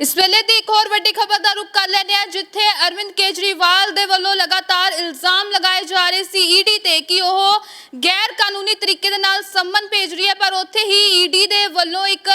ਇਸ ਵੇਲੇ ਦੀ ਇੱਕ ਹੋਰ ਵੱਡੀ ਖਬਰ ਦਾ ਰੁਕ ਕਰ ਲੈਂਦੇ ਹਾਂ, ਜਿੱਥੇ ਅਰਵਿੰਦ ਕੇਜਰੀਵਾਲ ਦੇ ਵੱਲੋਂ ਲਗਾਤਾਰ ਇਲਜ਼ਾਮ ਲਗਾਏ ਜਾ ਰਹੇ ਸੀ ਈਡੀ ਤੇ ਕਿ ਉਹ ਗੈਰ ਕਾਨੂੰਨੀ ਤਰੀਕੇ ਦੇ ਨਾਲ ਸੰਮਨ ਭੇਜ ਰਹੀ ਹੈ, ਪਰ ਉੱਥੇ ਹੀ ਈਡੀ ਦੇ ਵੱਲੋਂ ਇੱਕ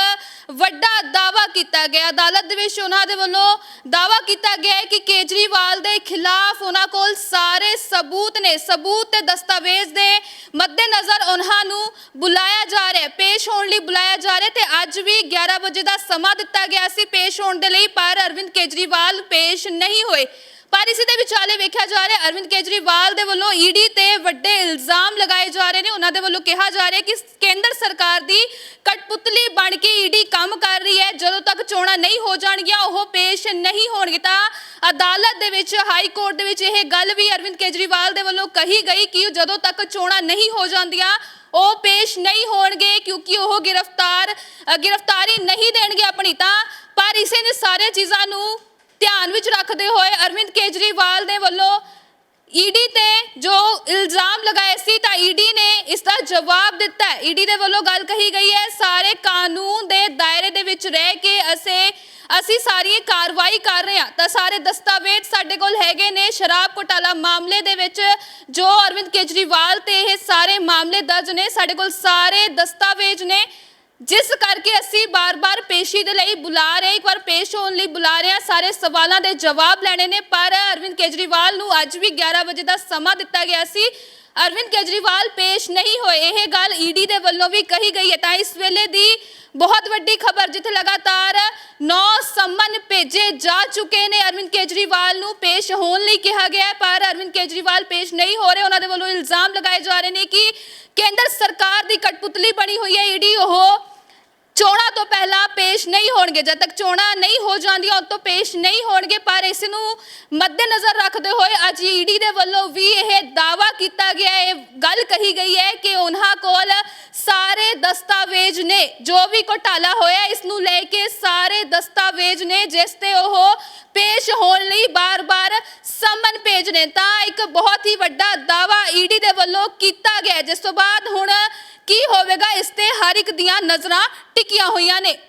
ਵੱਡਾ ਦਾਵਾ ਕੀਤਾ ਗਿਆ। ਅਦਾਲਤ ਦੇ ਵਿੱਚ ਉਹਨਾਂ ਦੇ ਵੱਲੋਂ ਦਾਵਾ ਕੀਤਾ ਗਿਆ ਹੈ ਕਿ ਕੇਜਰੀਵਾਲ ਦੇ ਖਿਲਾਫ ਉਹਨਾਂ ਕੋਲ ਸਾਰੇ ਸਬੂਤ ਨੇ। ਸਬੂਤ ਤੇ ਦਸਤਾਵੇਜ਼ ਦੇ ਮੱਦੇਨਜ਼ਰ ਉਹਨਾਂ ਨੂੰ ਬੁਲਾਇਆ ਜਾ ਰਿਹਾ ਪੇਸ਼ ਹੋਣ ਲਈ ਬੁਲਾਇਆ ਜਾ ਰਿਹਾ ਤੇ ਅੱਜ ਵੀ 11 ਵਜੇ ਦਾ ਸਮਾਂ ਦਿੱਤਾ ਗਿਆ ਸੀ ਪੇਸ਼ ਹੋਣ ਦੇ ਲਈ, ਪਰ ਅਰਵਿੰਦ ਕੇਜਰੀਵਾਲ ਪੇਸ਼ ਨਹੀਂ ਹੋਏ। ਪਰ ਇਸੇ ਦੇ ਵਿਚਾਲੇ ਵੇਖਿਆ ਜਾ ਰਿਹਾ ਅਰਵਿੰਦ ਕੇਜਰੀਵਾਲ ਦੇ ਵੱਲੋਂ ਈਡੀ ਤੇ ਵੱਡੇ ਇਲਜ਼ਾਮ ਲਗਾਏ ਜਾ ਰਹੇ ਨੇ। ਉਹਨਾਂ ਦੇ ਵੱਲੋਂ ਕਿਹਾ ਜਾ ਰਿਹਾ ਕਿ ਕੇਂਦਰ ਸਰਕਾਰ ਦੀ ਕਠਪੁਤਲੀ ਬਣ ਕੇ ਈਡੀ ਕੰਮ ਕਰ ਰਹੀ ਹੈ। ਜਦੋਂ ਤੱਕ ਚੋਣਾਂ ਨਹੀਂ ਹੋ ਜਾਣਗੀਆਂ, ਉਹ ਪੇਸ਼ ਨਹੀਂ ਹੋਣਗੇ। ਤਾਂ ਅਦਾਲਤ ਦੇ ਵਿੱਚ, ਹਾਈ ਕੋਰਟ ਦੇ ਵਿੱਚ ਇਹ ਗੱਲ ਵੀ ਅਰਵਿੰਦ ਕੇਜਰੀਵਾਲ ਦੇ ਵੱਲੋਂ ਕਹੀ ਗਈ ਕਿ ਜਦੋਂ ਤੱਕ ਚੋਣਾਂ ਨਹੀਂ ਹੋ ਜਾਂਦੀਆਂ ਉਹ ਪੇਸ਼ ਨਹੀਂ ਹੋਣਗੇ ਕਿਉਂਕਿ ਉਹ ਗ੍ਰਿਫਤਾਰ ਗ੍ਰਿਫਤਾਰੀ ਨਹੀਂ ਦੇਣਗੇ ਆਪਣੀ ਤਾਂ, ਪਰ ਇਸੇ ਨੇ ਸਾਰੇ ਚੀਜ਼ਾਂ ਨੂੰ ਧਿਆਨ ਵਿੱਚ ਰੱਖਦੇ ਹੋਏ ਅਰਵਿੰਦ ਕੇਜਰੀਵਾਲ ਦੇ ਵੱਲੋਂ ਈਡੀ ਤੇ ਜੋ ਇਲਜ਼ਾਮ ਲਗਾਏ ਸੀ ਤਾਂ ਈਡੀ ਨੇ ਇਸ ਦਾ ਜਵਾਬ ਦਿੱਤਾ ਹੈ। ਈਡੀ ਦੇ ਵੱਲੋਂ ਗੱਲ ਕਹੀ ਗਈ ਹੈ, ਸਾਰੇ ਕਾਨੂੰਨ ਦੇ ਦਾਇਰੇ ਦੇ ਵਿੱਚ ਰਹਿ ਕੇ ਅਸੀਂ ਅਸੀਂ ਸਾਰੀ ਕਾਰਵਾਈ ਕਰ ਰਹੇ ਹਾਂ। ਤਾਂ ਸਾਰੇ ਦਸਤਾਵੇਜ਼ ਸਾਡੇ ਕੋਲ ਹੈਗੇ ਨੇ। ਸ਼ਰਾਬ ਘੁਟਾਲਾ ਮਾਮਲੇ ਦੇ ਵਿੱਚ ਜੋ ਅਰਵਿੰਦ ਕੇਜਰੀਵਾਲ ਤੇ ਇਹ ਸਾਰੇ ਮਾਮਲੇ ਦਰਜ ਨੇ, ਸਾਡੇ ਕੋਲ ਸਾਰੇ ਦਸਤਾਵੇਜ਼ ਨੇ। ਜਿਸ ਕਰਕੇ ਅਸੀਂ ਬਾਰ-ਬਾਰ ਪੇਸ਼ੀ ਦੇ ਲਈ ਬੁਲਾ ਰਹੇ ਇੱਕ ਵਾਰ ਪੇਸ਼ ਹੋਣ ਲਈ ਬੁਲਾ ਰਹੇ ਹਾਂ। ਸਾਰੇ ਸਵਾਲਾਂ ਦੇ ਜਵਾਬ ਲੈਣੇ ਨੇ। ਪਰ ਅਰਵਿੰਦ ਕੇਜਰੀਵਾਲ ਨੂੰ ਅੱਜ ਵੀ 11 ਵਜੇ ਦਾ ਸਮਾਂ ਦਿੱਤਾ ਗਿਆ ਸੀ। ਅਰਵਿੰਦ ਕੇਜਰੀਵਾਲ ਪੇਸ਼ ਨਹੀਂ ਹੋਏ। ਇਹ ਗੱਲ ਈਡੀ ਦੇ ਵੱਲੋਂ ਵੀ ਕਹੀ ਗਈ ਹੈ। ਤਾਂ ਇਸ ਵੇਲੇ ਦੀ ਬਹੁਤ ਵੱਡੀ ਖਬਰ ਜਿੱਥੇ ਲਗਾਤਾਰ 9 ਸੰਮਨ ਭੇਜੇ ਜਾ ਚੁੱਕੇ ਨੇ। ਅਰਵਿੰਦ ਕੇਜਰੀਵਾਲ ਨੂੰ ਪੇਸ਼ ਹੋਣ ਲਈ ਕਿਹਾ ਗਿਆ ਪਰ ਅਰਵਿੰਦ ਕੇਜਰੀਵਾਲ ਪੇਸ਼ ਨਹੀਂ ਹੋ ਰਹੇ। ਉਹਨਾਂ ਦੇ ਵੱਲੋਂ ਇਲਜ਼ਾਮ ਲਗਾਏ ਜਾ ਰਹੇ ਨੇ ਕਿ ਕੇਂਦਰ ਸਰਕਾਰ ਦੀ ਕਠਪੁਤਲੀ ਬਣੀ ਹੋਈ ਹੈ। ਈਡੀ ਉਹ ਚੋਣਾਂ ਤੋਂ ਪਹਿਲਾਂ ਪੇਸ਼ ਨਹੀਂ ਹੋਣਗੇ। ਜਦ ਤੱਕ ਚੋਣਾਂ ਨਹੀਂ ਹੋ ਜਾਂਦੀਆਂ, ਉਦੋਂ ਤੋਂ ਪੇਸ਼ ਨਹੀਂ ਹੋਣਗੇ। ਪਰ ਇਸ ਨੂੰ ਮੱਦੇਨਜ਼ਰ ਰੱਖਦੇ ਹੋਏ ਅੱਜ ਈਡੀ ਦੇ ਵੱਲੋਂ ਵੀ ਇਹ ਦਾਵਾ ਕੀਤਾ ਗਿਆ ਇਹ ਗੱਲ ਕਹੀ ਗਈ ਹੈ ਕਿ ਉਹਨਾਂ ਕੋਲ ਸਾਰੇ ਦਸਤਾਵੇਜ਼ ਜੋ ਵੀ ਘੁਟਾਲਾ ਹੋਇਆ, ਇਸ ਨੂੰ ਲੈ ਕੇ ਸਾਰੇ ਦਸਤਾਵੇਜ਼ ਨੇ, ਜਿਸ ਤੇ ਉਹ ਪੇਸ਼ ਹੋਣ ਲਈ ਬਾਰ-ਬਾਰ ਸੰਮਨ ਭੇਜਨੇ ਤਾਂ ਇੱਕ ਬਹੁਤ ਹੀ ਵੱਡਾ ਦਾਵਾ ਈਡੀ ਦੇ ਵੱਲੋਂ ਕੀਤਾ ਗਿਆ ਜਿਸ ਤੋਂ ਬਾਅਦ ਹੁਣ ਕੀ ਹੋਵੇਗਾ, ਇਸ ਤੇ ਹਰ ਇੱਕ ਦੀਆਂ ਨਜ਼ਰਾਂ ਟਿਕੀਆਂ ਹੋਈਆਂ ਨੇ।